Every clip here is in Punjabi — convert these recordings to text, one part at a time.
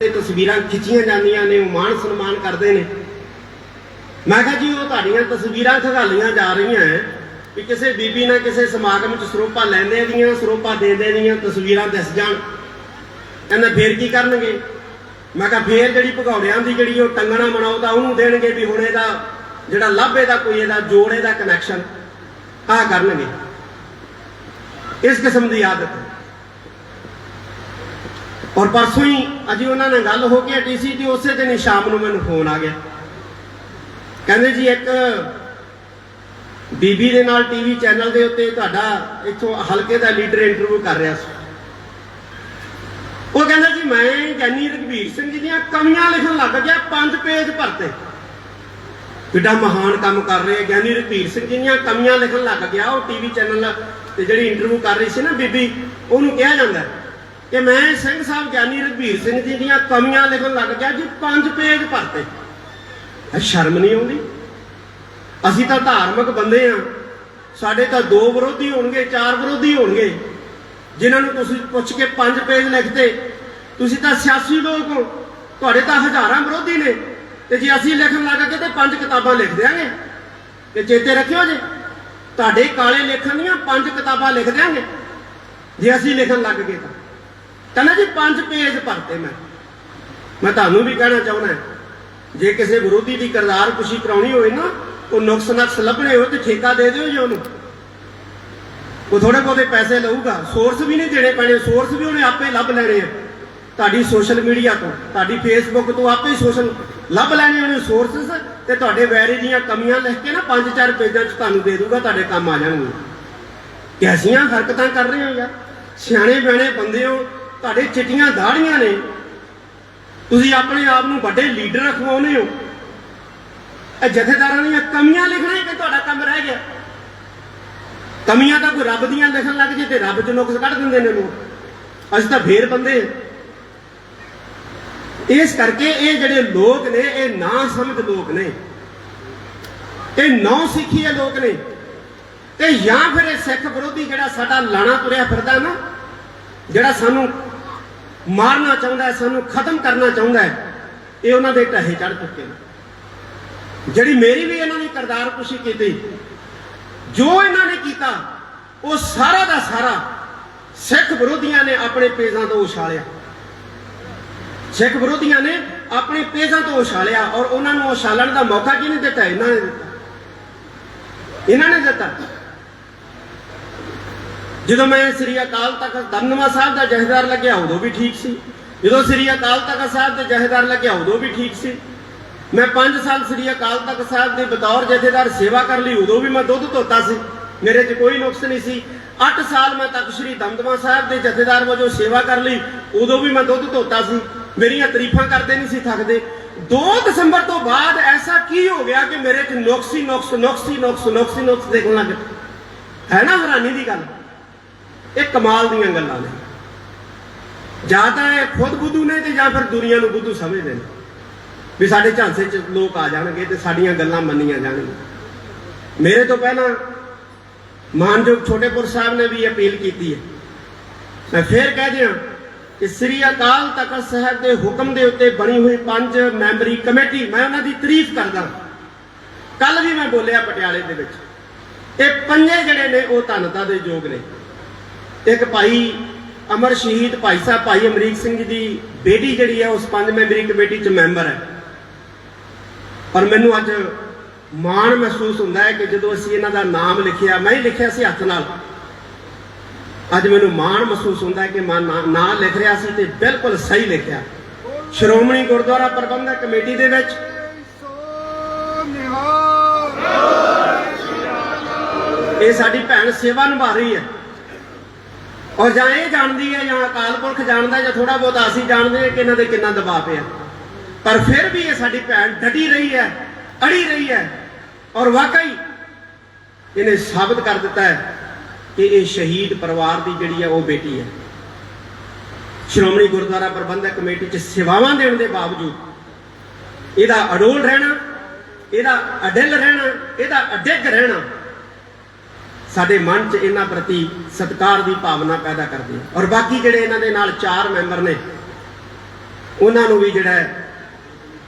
ਤੇ ਤਸਵੀਰਾਂ ਖਿੱਚੀਆਂ ਜਾਂਦੀਆਂ ਨੇ, ਉਹ ਮਾਣ ਸਨਮਾਨ ਕਰਦੇ ਨੇ। ਮੈਂ ਕਿਹਾ ਜੀ, ਉਹ ਤੁਹਾਡੀਆਂ ਤਸਵੀਰਾਂ ਖਗਾਲੀਆਂ ਜਾ ਰਹੀਆਂ ਹੈ ਕਿ ਕਿਸੇ ਬੀਬੀ ਨਾਲ ਕਿਸੇ ਸਮਾਗਮ ਚ ਸਰੋਪਾ ਲੈਂਦੇ ਦੀਆਂ, ਸਰੋਪਾ ਦੇਂਦੇ ਦੀਆਂ ਤਸਵੀਰਾਂ ਦਿਸ ਜਾਣ। ਕਹਿੰਦਾ ਫੇਰ ਕੀ ਕਰਨਗੇ? ਮੈਂ ਕਿਹਾ ਫੇਰ ਜਿਹੜੀ ਭਗੌੜਿਆਂ ਦੀ ਜਿਹੜੀ ਉਹ ਟੰਗਣਾ ਬਣਾਉਂਦਾ ਉਹਨੂੰ ਦੇਣਗੇ ਵੀ ਹੁਣ ਇਹਦਾ ਜਿਹੜਾ ਲੱਭੇ ਦਾ ਕੋਈ ਇਹਦਾ ਜੋੜੇ ਦਾ ਕਨੈਕਸ਼ਨ ਆ ਕਰਨਗੇ। ਇਸ ਕਿਸਮ ਦੀ ਆਦਤ। ਔਰ ਪਰਸੋਂ ਹੀ ਅਜੀ ਉਹਨਾਂ ਨਾਲ ਗੱਲ ਹੋ ਕੇ ਹਟੀ ਸੀ ਤੇ ਉਸੇ ਦਿਨ ਹੀ ਸ਼ਾਮ ਨੂੰ ਮੈਨੂੰ ਫੋਨ ਆ ਗਿਆ। ਕਹਿੰਦੇ ਜੀ ਇੱਕ ਬੀਬੀ ਦੇ ਨਾਲ ਟੀਵੀ ਚੈਨਲ ਦੇ ਉੱਤੇ ਤੁਹਾਡਾ ਇੱਥੋਂ ਹਲਕੇ ਦਾ ਲੀਡਰ ਇੰਟਰਵਿਊ ਕਰ ਰਿਹਾ ਸੀ। ਉਹ ਕਹਿੰਦਾ ਜੀ, ਮੈਂ ਗਿਆਨੀ ਰਘਵੀਰ ਸਿੰਘ ਜੀ ਦੀਆਂ ਕਮੀਆਂ ਲਿਖਣ ਲੱਗ ਗਿਆ, ਪੰਜ ਪੇਜ ਭਰਤੇ। ਕਿੱਡਾ ਮਹਾਨ ਕੰਮ ਕਰ ਰਹੇ ਗਿਆਨੀ ਰਘਵੀਰ ਸਿੰਘ ਜੀ ਦੀਆਂ ਕਮੀਆਂ ਲਿਖਣ ਲੱਗ ਗਿਆ, ਉਹ ਟੀਵੀ ਚੈਨਲ ਤੇ ਜਿਹੜੀ ਇੰਟਰਵਿਊ ਕਰ ਰਹੀ ਸੀ ਨਾ ਬੀਬੀ, ਉਹਨੂੰ ਕਿਹਾ ਜਾਂਦਾ ਕਿ ਮੈਂ ਸਿੰਘ ਸਾਹਿਬ ਗਿਆਨੀ ਰਘਵੀਰ ਸਿੰਘ ਜੀ ਦੀਆਂ ਕਮੀਆਂ ਲਿਖਣ ਲੱਗ ਗਿਆ ਜੀ, ਪੰਜ ਪੇਜ ਭਰਤੇ ਇਹ ਸ਼ਰਮ ਨਹੀਂ ਆਉਂਦੀ? ਅਸੀਂ ਤਾਂ ਧਾਰਮਿਕ ਬੰਦੇ ਆ ਸਾਡੇ ਤਾਂ ਦੋ ਵਿਰੋਧੀ ਹੋਣਗੇ, ਚਾਰ ਵਿਰੋਧੀ ਹੋਣਗੇ। ਜਿਨ੍ਹਾਂ ਨੂੰ ਤੁਸੀਂ ਪੁੱਛ ਕੇ ਪੰਜ ਪੇਜ ਲਿਖਦੇ ਤੁਸੀਂ ਤਾਂ ਸਿਆਸੀ ਲੋਕ ਹੋ। ਤੁਹਾਡੇ ਤਾਂ ਹਜ਼ਾਰਾਂ ਵਿਰੋਧੀ ਨੇ। ਤੇ ਜੇ ਅਸੀਂ ਲਿਖਣ ਲੱਗ ਗਏ ਤੇ ਪੰਜ ਕਿਤਾਬਾਂ ਲਿਖ ਦਿਆਂਗੇ। ਤੇ ਚੇਤੇ ਰੱਖਿਓ ਜੇ, ਤੁਹਾਡੇ ਕਾਲੇ ਲੇਖਣ ਦੀਆਂ ਪੰਜ ਕਿਤਾਬਾਂ ਲਿਖ ਦਿਆਂਗੇ। ਜੇ ਅਸੀਂ ਲਿਖਣ ਲੱਗ ਗਏ ਤਾਂ। ਕਹਿੰਦਾ ਜੀ ਪੰਜ ਪੇਜ ਭਰਤੇ ਮੈਂ। ਮੈਂ ਤੁਹਾਨੂੰ ਵੀ ਕਹਿਣਾ ਚਾਹੁੰਦਾ ਜੇ ਕਿਸੇ ਵਿਰੋਧੀ ਦੀ ਕਰਦਾਰ ਕੁਸ਼ੀ ਕਰਾਉਣੀ ਹੋਵੇ ਨਾ, ਉਹ ਨੁਕਸ ਨਕਸ ਲੱਭਣੇ ਹੋ ਤੇ ਠੇਕਾ ਦੇ ਦਿਓ ਜੀ ਉਹਨੂੰ। ਉਹ ਥੋੜੇ ਬਹੁਤੇ ਪੈਸੇ ਲਊਗਾ। ਸੋਰਸ ਵੀ ਨਹੀਂ ਦੇਣੇ ਪੈਣੇ ਸੋਰਸ ਵੀ ਉਹਨੇ ਆਪੇ ਲੱਭ ਲੈਣੇ ਆ। ਤੁਹਾਡੀ ਸੋਸ਼ਲ ਮੀਡੀਆ ਤੋਂ, ਤੁਹਾਡੀ ਫੇਸਬੁੱਕ ਤੋਂ ਆਪੇ ਸੋਸ਼ਲ ਲੱਭ ਲੈਣੇ ਉਹਨੇ ਸੋਰਸਸ ਤੇ ਤੁਹਾਡੇ ਵੈਰੀ ਦੀਆਂ ਕਮੀਆਂ ਲਿਖ ਕੇ ਨਾ ਪੰਜ ਚਾਰ ਪੇਜਾਂ 'ਚ ਤੁਹਾਨੂੰ ਦੇ ਦੂਗਾ ਤੁਹਾਡੇ ਕੰਮ ਆ ਜਾਣਗੇ। ਕੈਸੀਆਂ ਹਰਕਤਾਂ ਕਰ ਰਹੇ ਹੋ ਯਾਰ। ਸਿਆਣੇ ਬਿਆਣੇ ਬੰਦੇ ਹੋ ਤੁਹਾਡੇ ਚਿੱਟੀਆਂ ਦਾੜੀਆਂ ਨੇ। ਤੁਸੀਂ ਆਪਣੇ ਆਪ ਨੂੰ ਵੱਡੇ ਲੀਡਰ ਰਖਵਾਉਨੇ ਹੋ। ਇਹ ਜਥੇਦਾਰਾਂ ਦੀਆਂ ਕਮੀਆਂ ਲਿਖਣਾ ਹੀ ਕਿ ਤੁਹਾਡਾ ਕੰਮ ਰਹਿ ਗਿਆ? ਕਮੀਆਂ ਤਾਂ ਕੋਈ ਰੱਬ ਦੀਆਂ ਲਿਖਣ ਲੱਗ ਜੇ ਤੇ ਰੱਬ ਚ ਨੁਕਸ ਕੱਢ ਦਿੰਦੇ ਨੇ ਲੋਕ। ਅਸੀਂ ਤਾਂ ਫੇਰ ਬੰਦੇ ਇਸ ਕਰਕੇ ਇਹ ਜਿਹੜੇ ਲੋਕ ਨੇ, ਇਹ ਨਾ ਸਮਝ ਲੋਕ ਨੇ। ਇਹ ਨੌ ਸਿੱਖੀਏ ਲੋਕ ਨੇ। ਤੇ ਜਾਂ ਫਿਰ ਇਹ ਸਿੱਖ ਵਿਰੋਧੀ ਜਿਹੜਾ ਸਾਡਾ ਲਾਣਾ ਤੁਰਿਆ ਫਿਰਦਾ ਨਾ, ਜਿਹੜਾ ਸਾਨੂੰ ਮਾਰਨਾ ਚਾਹੁੰਦਾ ਹੈ, ਸਾਨੂੰ ਖਤਮ ਕਰਨਾ ਚਾਹੁੰਦਾ ਹੈ। ਇਹ ਉਹਨਾਂ ਦੇ ਢਹੇ ਚੜ ਚੁੱਕੇ ਨੇ। ਜਿਹੜੀ ਮੇਰੀ ਵੀ ਇਹਨਾਂ ਨੇ ਕਰਦਾਰ ਕੁਸ਼ੀ ਕੀਤੀ, ਜੋ ਇਹਨਾਂ ਨੇ ਕੀਤਾ, ਉਹ ਸਾਰਾ ਦਾ ਸਾਰਾ ਸਿੱਖ ਵਿਰੋਧੀਆਂ ਨੇ ਆਪਣੇ ਪੇਜਾਂ ਤੋਂ ਉਛਾਲਿਆ। ਸਿੱਖ ਵਿਰੋਧੀਆਂ ਨੇ ਆਪਣੇ ਪੇਜਾਂ ਤੋਂ ਉਛਾਲਿਆ ਔਰ ਉਹਨਾਂ ਨੂੰ ਉਛਾਲਣ ਦਾ ਮੌਕਾ ਕਿਹਨੇ ਦਿੱਤਾ? ਇਹਨਾਂ ਨੇ ਦਿੱਤਾ। ਇਹਨਾਂ ਨੇ ਦਿੱਤਾ। ਜਦੋਂ ਮੈਂ ਸ੍ਰੀ ਅਕਾਲ ਤਖਤ ਦਮਨਵਾ ਸਾਹਿਬ ਦਾ ਜਹੇਦਾਰ ਲੱਗਿਆ, ਉਦੋਂ ਵੀ ਠੀਕ ਸੀ। ਜਦੋਂ ਸ੍ਰੀ ਅਕਾਲ ਤਖਤ ਸਾਹਿਬ ਦੇ ਜਹੇਦਾਰ ਲੱਗਿਆ, ਉਦੋਂ ਵੀ ਠੀਕ ਸੀ। ਮੈਂ 5 ਸਾਲ ਸ੍ਰੀ ਅਕਾਲ ਤਖਤ ਸਾਹਿਬ ਦੇ ਬਤੌਰ ਜਥੇਦਾਰ ਸੇਵਾ ਕਰ ਲਈ, ਉਦੋਂ ਵੀ ਮੈਂ ਦੁੱਧ ਧੋਤਾ ਸੀ। ਮੇਰੇ 'ਚ ਕੋਈ ਨੁਕਸ ਨਹੀਂ ਸੀ। 8 ਸਾਲ ਮੈਂ ਤਖਤ ਸ੍ਰੀ ਦਮਦਮਾ ਸਾਹਿਬ ਦੇ ਜਥੇਦਾਰ ਵਜੋਂ ਸੇਵਾ ਕਰ ਲਈ, ਉਦੋਂ ਵੀ ਮੈਂ ਦੁੱਧ ਧੋਤਾ ਸੀ। ਮੇਰੀਆਂ ਤਾਰੀਫਾਂ ਕਰਦੇ ਨਹੀਂ ਸੀ ਥੱਕਦੇ। 2 ਦਸੰਬਰ ਤੋਂ ਬਾਅਦ ਐਸਾ ਕੀ ਹੋ ਗਿਆ ਕਿ ਮੇਰੇ 'ਚ ਨੁਕਸ ਹੀ ਨੁਕਸ ਨੁਕਸ ਹੀ ਨੁਕਸ ਨੁਕਸ ਹੀ ਨੁਕਸ ਦੇਖਣ ਲੱਗ ਪਏ। ਹੈ ਨਾ ਹੈਰਾਨੀ ਦੀ ਗੱਲ? ਇਹ ਕਮਾਲ ਦੀਆਂ ਗੱਲਾਂ ਨੇ। ਜਾਂ ਤਾਂ ਇਹ ਖੁਦ ਬੁੱਧੂ ਨੇ ਤੇ ਜਾਂ ਫਿਰ ਦੁਨੀਆ ਨੂੰ ਬੁੱਧੂ ਸਮਝਦੇ ਨੇ। ਵੀ ਸਾਡੇ ਝਾਂਸੇ 'ਚ ਲੋਕ ਆ ਜਾਣਗੇ ਤੇ ਸਾਡੀਆਂ ਗੱਲਾਂ ਮੰਨੀਆਂ ਜਾਣਗੀਆਂ। ਮੇਰੇ ਤੋਂ ਪਹਿਲਾਂ ਮਾਨਯੋਗ ਛੋਟੇਪੁਰ ਸਾਹਿਬ ਨੇ ਵੀ ਅਪੀਲ ਕੀਤੀ ਹੈ। ਮੈਂ ਫੇਰ ਕਹਿ ਦਿਆਂ ਕਿ ਸ੍ਰੀ ਅਕਾਲ ਤਖਤ ਸਾਹਿਬ ਦੇ ਹੁਕਮ ਦੇ ਉੱਤੇ ਬਣੀ ਹੋਈ ਪੰਜ ਮੈਂਬਰੀ ਕਮੇਟੀ ਮੈਂ ਉਹਨਾਂ ਦੀ ਤਾਰੀਫ ਕਰਦਾ ਕੱਲ ਵੀ ਮੈਂ ਬੋਲਿਆ ਪਟਿਆਲੇ ਦੇ ਵਿੱਚ। ਇਹ ਪੰਜੇ ਜਿਹੜੇ ਨੇ ਉਹ ਧੰਨਤਾ ਦੇ ਯੋਗ ਨੇ। ਇੱਕ ਭਾਈ ਅਮਰ ਸ਼ਹੀਦ ਭਾਈ ਸਾਹਿਬ ਭਾਈ ਅਮਰੀਕ ਸਿੰਘ ਜੀ ਦੀ ਬੇਟੀ ਜਿਹੜੀ ਹੈ, ਉਸ ਪੰਜ ਮੈਂਬਰੀ ਕਮੇਟੀ 'ਚ ਮੈਂਬਰ ਹੈ। ਪਰ ਮੈਨੂੰ ਅੱਜ ਮਾਣ ਮਹਿਸੂਸ ਹੁੰਦਾ ਹੈ ਕਿ ਜਦੋਂ ਅਸੀਂ ਇਹਨਾਂ ਦਾ ਨਾਮ ਲਿਖਿਆ, ਮੈਂ ਹੀ ਲਿਖਿਆ ਸੀ ਹੱਥ ਨਾਲ। ਅੱਜ ਮੈਨੂੰ ਮਾਣ ਮਹਿਸੂਸ ਹੁੰਦਾ ਹੈ ਕਿ ਮੈਂ ਨਾਂ ਨਾਂ ਲਿਖ ਰਿਹਾ ਸੀ ਤੇ ਬਿਲਕੁਲ ਸਹੀ ਲਿਖਿਆ। ਸ਼੍ਰੋਮਣੀ ਗੁਰਦੁਆਰਾ ਪ੍ਰਬੰਧਕ ਕਮੇਟੀ ਦੇ ਵਿੱਚ। ਇਹ ਸਾਡੀ ਭੈਣ ਸੇਵਾ ਨਿਭਾ ਰਹੀ ਹੈ। ਔਰ ਜਾਂ ਇਹ ਜਾਣਦੀ ਹੈ ਜਾਂ ਅਕਾਲ ਪੁਰਖ ਜਾਣਦਾ ਜਾਂ ਥੋੜਾ ਬਹੁਤ ਅਸੀਂ ਜਾਣਦੇ ਹਾਂ ਕਿ ਇਹਨਾਂ ਦੇ ਕਿੰਨਾ ਦਬਾਅ ਪਿਆ। ਪਰ ਫਿਰ ਵੀ ਇਹ ਸਾਡੀ ਭੈਣ ਡਟੀ ਰਹੀ ਹੈ, ਅੜੀ ਰਹੀ ਹੈ ਔਰ ਵਾਕਈ ਇਹਨੇ ਸਾਬਤ ਕਰ ਦਿੱਤਾ ਹੈ ਕਿ ਇਹ ਸ਼ਹੀਦ ਪਰਿਵਾਰ ਦੀ ਜਿਹੜੀ ਹੈ ਉਹ ਬੇਟੀ ਹੈ। ਸ਼੍ਰੋਮਣੀ ਗੁਰਦੁਆਰਾ ਪ੍ਰਬੰਧਕ ਕਮੇਟੀ 'ਚ ਸੇਵਾਵਾਂ ਦੇਣ ਦੇ ਬਾਵਜੂਦ ਇਹਦਾ ਅਡੋਲ ਰਹਿਣਾ, ਇਹਦਾ ਅਡਿਲ ਰਹਿਣਾ, ਇਹਦਾ ਅਡਿੱਗ ਰਹਿਣਾ ਸਾਡੇ ਮਨ 'ਚ ਇਹਨਾਂ ਪ੍ਰਤੀ ਸਤਿਕਾਰ ਦੀ ਭਾਵਨਾ ਪੈਦਾ ਕਰਦੀ ਹੈ ਔਰ ਬਾਕੀ ਜਿਹੜੇ ਇਹਨਾਂ ਦੇ ਨਾਲ ਚਾਰ ਮੈਂਬਰ ਨੇ, ਉਹਨਾਂ ਨੂੰ ਵੀ ਜਿਹੜਾ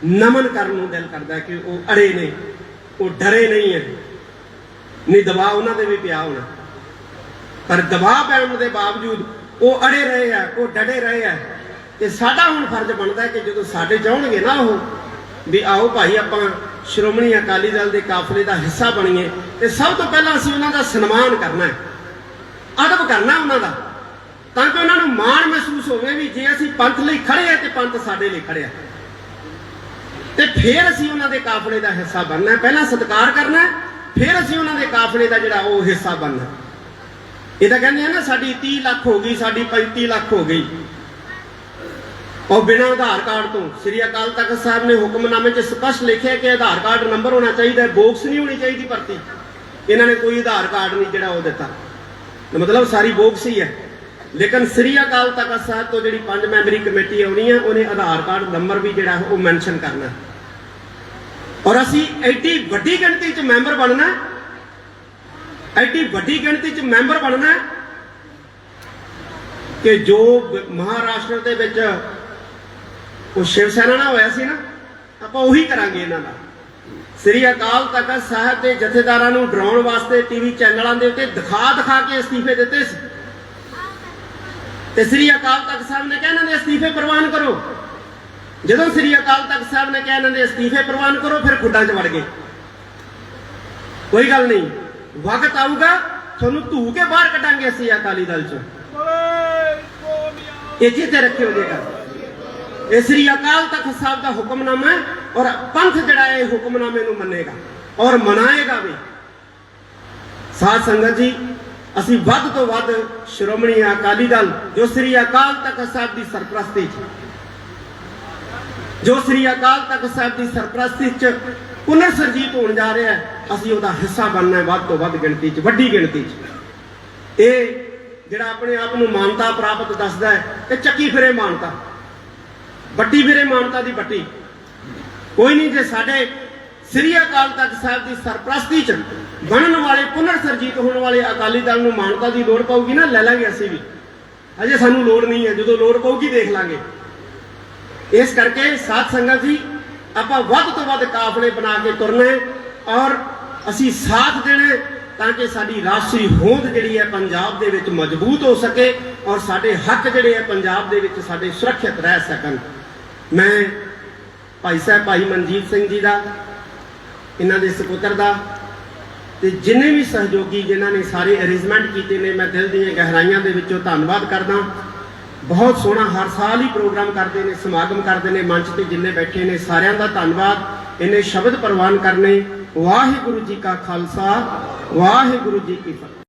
ਨਮਨ ਕਰਨ ਨੂੰ ਦਿਲ ਕਰਦਾ ਕਿ ਉਹ ਅੜੇ ਨੇ, ਉਹ ਡਰੇ ਨਹੀਂ ਹੈ ਨਹੀਂ, ਦਬਾਅ ਉਹਨਾਂ ਦੇ ਵੀ ਪਿਆ ਹੋਣਾ। ਪਰ ਦਬਾਅ ਪੈਣ ਦੇ ਬਾਵਜੂਦ ਉਹ ਅੜੇ ਰਹੇ ਆ ਉਹ ਡਟੇ ਰਹੇ ਆ ਤੇ ਸਾਡਾ ਹੁਣ ਫਰਜ਼ ਬਣਦਾ ਕਿ ਜਦੋਂ ਸਾਡੇ ਚਾਹਣਗੇ ਨਾ ਉਹ, ਵੀ ਆਓ ਭਾਈ ਆਪਾਂ ਸ਼੍ਰੋਮਣੀ ਅਕਾਲੀ ਦਲ ਦੇ ਕਾਫਲੇ ਦਾ ਹਿੱਸਾ ਬਣੀਏ ਤੇ ਸਭ ਤੋਂ ਪਹਿਲਾਂ ਅਸੀਂ ਉਹਨਾਂ ਦਾ ਸਨਮਾਨ ਕਰਨਾ ਹੈ। ਅਦਬ ਕਰਨਾ ਉਹਨਾਂ ਦਾ, ਤਾਂ ਕਿ ਉਹਨਾਂ ਨੂੰ ਮਾਣ ਮਹਿਸੂਸ ਹੋਵੇ ਵੀ ਜੇ ਅਸੀਂ ਪੰਥ ਲਈ ਖੜੇ ਆ ਤੇ ਪੰਥ ਸਾਡੇ ਲਈ ਖੜਿਆ ਤੇ ਫਿਰ ਅਸੀਂ ਉਹਨਾਂ ਦੇ ਕਾਫਲੇ ਦਾ ਹਿੱਸਾ ਬਣਨਾ ਪਹਿਲਾਂ ਸਤਿਕਾਰ ਕਰਨਾ ਫਿਰ ਅਸੀਂ ਉਹਨਾਂ ਦੇ ਕਾਫਲੇ ਦਾ ਜਿਹੜਾ ਉਹ ਹਿੱਸਾ ਬਣਨਾ ਇਹ ਤਾਂ ਕਹਿੰਦੇ ਆ ਨਾ, ਸਾਡੀ 30 ਲੱਖ ਹੋ ਗਈ, ਸਾਡੀ 35 ਲੱਖ ਹੋ ਗਈ। ਉਹ ਬਿਨਾਂ ਆਧਾਰ ਕਾਰਡ ਤੋਂ ਸ੍ਰੀ ਅਕਾਲ ਤਖਤ ਸਾਹਿਬ ਨੇ ਹੁਕਮਨਾਮੇ 'ਚ ਸਪਸ਼ਟ ਲਿਖਿਆ ਕਿ ਆਧਾਰ ਕਾਰਡ ਨੰਬਰ ਹੋਣਾ ਚਾਹੀਦਾ ਹੈ, ਬੋਕਸ ਨਹੀਂ ਹੋਣੀ ਚਾਹੀਦੀ ਭਰਤੀ। ਇਹਨਾਂ ਨੇ ਕੋਈ ਆਧਾਰ ਕਾਰਡ ਨਹੀਂ ਜਿਹੜਾ ਉਹ ਦਿੱਤਾ। ਮਤਲਬ ਸਾਰੀ ਬੋਕਸ ਹੀ ਹੈ। ਲੇਕਿਨ ਸ੍ਰੀ ਅਕਾਲ ਤਖਤ ਸਾਹਿਬ ਤੋਂ ਜਿਹੜੀ ਪੰਜ ਮੈਂਬਰੀ ਕਮੇਟੀ ਆਉਣੀ ਹੈ, ਉਹਨੇ ਆਧਾਰ ਕਾਰਡ ਨੰਬਰ ਵੀ ਜਿਹੜਾ ਉਹ ਮੈਂਸ਼ਨ ਕਰਨਾ ਔਰ ਅਸੀਂ ਐਡੀ ਵੱਡੀ ਗਿਣਤੀ 'ਚ ਮੈਂਬਰ ਬਣਨਾ ਐਡੀ ਵੱਡੀ ਗਿਣਤੀ 'ਚ ਮੈਂਬਰ ਬਣਨਾ ਕਿ ਜੋ ਮਹਾਰਾਸ਼ਟਰ ਦੇ ਵਿੱਚ ਉਹ ਸ਼ਿਵ ਸੈਨਾ ਨਾਲ ਹੋਇਆ ਸੀ ਨਾ ਆਪਾਂ ਉਹੀ ਕਰਾਂਗੇ ਇਹਨਾਂ ਦਾ। ਸ੍ਰੀ ਅਕਾਲ ਤਖਤ ਸਾਹਿਬ ਦੇ ਜਥੇਦਾਰਾਂ ਨੂੰ ਡਰਾਉਣ ਵਾਸਤੇ ਟੀਵੀ ਚੈਨਲਾਂ ਦੇ ਉੱਤੇ ਦਿਖਾ ਦਿਖਾ ਕੇ ਅਸਤੀਫੇ ਦਿੱਤੇ ਸੀ। ਤੇ ਸ੍ਰੀ ਅਕਾਲ ਤਖਤ ਸਾਹਿਬ ਨੇ ਕਿਹਾ ਇਹਨਾਂ ਦੇ ਅਸਤੀਫੇ ਪ੍ਰਵਾਨ ਕਰੋ। ਜਦੋਂ ਸ੍ਰੀ ਅਕਾਲ ਤਖਤ ਸਾਹਿਬ ਨੇ ਕਿਹਾ ਇਹਨਾਂ ਦੇ ਅਸਤੀਫੇ ਪ੍ਰਵਾਨ ਕਰੋ ਫਿਰ ਖੁੱਡਾਂ 'ਚ ਵੜ ਗਏ। ਕੋਈ ਗੱਲ ਨਹੀਂ ਵਕਤ ਆਊਗਾ ਤੁਹਾਨੂੰ ਧੂ ਕੇ ਬਾਹਰ ਕੱਢਾਂਗੇ ਅਸੀਂ ਅਕਾਲੀ ਦਲ 'ਚੋਂ। ਇਹ ਚੀਤੇ ਰੱਖੇ ਹੋ ਜੇਗਾ ਇਹ ਸ੍ਰੀ ਅਕਾਲ ਤਖਤ ਸਾਹਿਬ ਦਾ ਹੁਕਮਨਾਮਾ ਹੈ ਔਰ ਪੰਥ ਜਿਹੜਾ ਹੈ, ਇਹ ਹੁਕਮਨਾਮੇ ਨੂੰ ਮੰਨੇਗਾ ਔਰ ਮਨਾਏਗਾ ਵੀ। ਸਾਧ ਸੰਗਤ ਜੀ, ਅਸੀਂ ਵੱਧ ਤੋਂ ਵੱਧ ਸ਼੍ਰੋਮਣੀ ਅਕਾਲੀ ਦਲ, ਜੋ ਸ੍ਰੀ ਅਕਾਲ ਤਖਤ ਸਾਹਿਬ ਦੀ ਸਰਪ੍ਰਸਤੀ 'ਚ, ਜੋ ਸ੍ਰੀ ਅਕਾਲ ਤਖਤ ਸਾਹਿਬ ਦੀ ਸਰਪ੍ਰਸਤੀ 'ਚ ਪੁਨਰ ਸਰਜੀਤ ਹੋਣ ਜਾ ਰਿਹਾ ਹੈ, ਅਸੀਂ ਉਹਦਾ ਹਿੱਸਾ ਬਣਨਾ ਹੈ ਵੱਧ ਤੋਂ ਵੱਧ ਗਿਣਤੀ 'ਚ, ਵੱਡੀ ਗਿਣਤੀ 'ਚ। ਇਹ ਜਿਹੜਾ ਆਪਣੇ ਆਪ ਨੂੰ ਮਾਨਤਾ ਪ੍ਰਾਪਤ ਦੱਸਦਾ ਹੈ ਤੇ ਚੱਕੀ ਫਿਰੇ ਮਾਨਤਾ। ਵੱਡੀ ਫਿਰੇ ਮਾਨਤਾ ਦੀ ਵੱਟੀ ਕੋਈ ਨਹੀਂ ਜੇ ਸਾਡੇ ਸ੍ਰੀ ਅਕਾਲ ਤਖਤ ਸਾਹਿਬ ਦੀ ਸਰਪ੍ਰਸਤੀ 'ਚ ਬਣਨ ਵਾਲੇ ਪੁਨਰ ਸਰਜੀਤ ਹੋਣ ਵਾਲੇ ਅਕਾਲੀ ਦਲ ਨੂੰ ਮਾਨਤਾ ਦੀ ਲੋੜ ਪਊਗੀ ਨਾ, ਲੈ ਲਾਂਗੇ ਅਸੀਂ ਵੀ। ਅਜੇ ਸਾਨੂੰ ਲੋੜ ਨਹੀਂ ਹੈ, ਜਦੋਂ ਲੋੜ ਪਊਗੀ ਦੇਖ ਲਾਂਗੇ। ਇਸ ਕਰਕੇ ਸਾਥ ਸੰਗਤ ਜੀ, ਆਪਾਂ ਵੱਧ ਤੋਂ ਵੱਧ ਕਾਫਲੇ ਬਣਾ ਕੇ ਤੁਰਨਾ ਔਰ ਅਸੀਂ ਸਾਥ ਦੇਣਾ ਤਾਂ ਕਿ ਸਾਡੀ ਰਾਸ਼ਟਰੀ ਹੋਂਦ ਜਿਹੜੀ ਹੈ ਪੰਜਾਬ ਦੇ ਵਿੱਚ ਮਜ਼ਬੂਤ ਹੋ ਸਕੇ ਔਰ ਸਾਡੇ ਹੱਕ ਜਿਹੜੇ ਹੈ ਪੰਜਾਬ ਦੇ ਵਿੱਚ ਸਾਡੇ ਸੁਰੱਖਿਅਤ ਰਹਿ ਸਕਣ। ਮੈਂ ਭਾਈ ਸਾਹਿਬ ਭਾਈ ਮਨਜੀਤ ਸਿੰਘ ਜੀ ਦਾ, ਇਹਨਾਂ ਦੇ ਸੁਪੁੱਤਰ ਦਾ ਤੇ ਜਿੰਨੇ ਵੀ ਸਹਿਯੋਗੀ ਜਿਨ੍ਹਾਂ ਨੇ ਸਾਰੇ ਅਰੇਂਜਮੈਂਟ ਕੀਤੇ ਨੇ, ਮੈਂ ਦਿਲ ਦੀਆਂ ਗਹਿਰਾਈਆਂ ਦੇ ਵਿੱਚੋਂ ਧੰਨਵਾਦ ਕਰਦਾ ਬਹੁਤ ਸੋਹਣਾ ਹਰ ਸਾਲ ਹੀ ਪ੍ਰੋਗਰਾਮ ਕਰਦੇ ਨੇ, ਸਮਾਗਮ ਕਰਦੇ ਨੇ, ਮੰਚ ਤੇ ਜਿੰਨੇ ਬੈਠੇ ਨੇ, ਸਾਰਿਆਂ ਦਾ ਧੰਨਵਾਦ। ਇਹਨੇ ਸ਼ਬਦ ਪ੍ਰਵਾਨ ਕਰਨੇ, ਵਾਹਿਗੁਰੂ ਜੀ ਕਾ ਖਾਲਸਾ, ਵਾਹਿਗੁਰੂ ਜੀ ਕੀ ਫਤਿਹ।